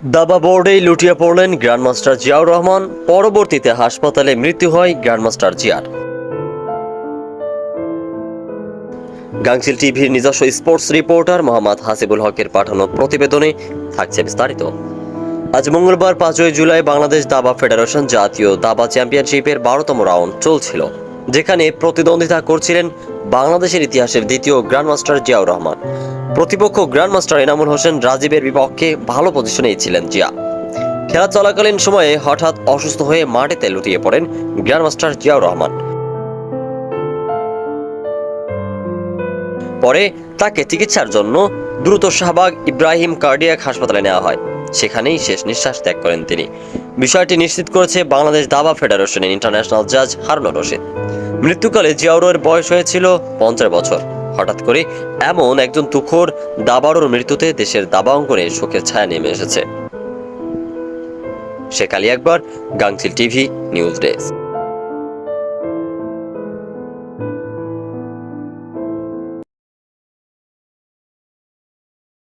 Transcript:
দাবা বোর্ডেই লুটিয়ে পড়লেন গ্র্যান্ডমাস্টার জিয়াউর রহমান। পরবর্তীতে হাসপাতালে মৃত্যু হয় গ্র্যান্ডমাস্টার জিয়ার। গাংচিল টিভির নিজস্ব স্পোর্টস রিপোর্টার মোহাম্মদ হাসিবুল হকের পাঠানো প্রতিবেদনে থাকছে বিস্তারিত। আজ মঙ্গলবার পাঁচই জুলাই বাংলাদেশ দাবা ফেডারেশন জাতীয় দাবা চ্যাম্পিয়নশিপের বারোতম রাউন্ড চলছিল। যেখানে প্রতিদ্বন্দ্বিতা করছিলেন বাংলাদেশের ইতিহাসের দ্বিতীয় গ্র্যান্ডমাস্টার জিয়াউর রহমান। প্রতিপক্ষ গ্র্যান্ডমাস্টার এনামুল হোসেন রাজীবের বিপক্ষে ভালো পজিশনেই ছিলেন জিয়া। খেলা চলাকালীন সময়ে হঠাৎ অসুস্থ হয়ে মাটিতে লুটিয়ে পড়েন গ্র্যান্ডমাস্টার জিয়াউর রহমান। পরে তাকে চিকিৎসার জন্য দ্রুত শাহবাগ ইব্রাহিম কার্ডিয়াক হাসপাতালে নেওয়া হয়। সেখানেই শেষ নিঃশ্বাস ত্যাগ করেন তিনি। বিষয়টি নিশ্চিত করেছে বাংলাদেশ দাবা ফেডারেশনের ইন্টারন্যাশনাল জাজ হারুন রশিদ। মৃত্যুকালে জিয়াউরের বয়স হয়েছিল পঞ্চাশ বছর। হঠাৎ করে এমন একজন তুখোর দাবাড়োর মৃত্যুতে দেশের দাবা অঙ্গনে শোকের ছায়া নেমে এসেছে। শেখ আলী একবার, গাংচিল টিভি, নিউজ ডেস্ক।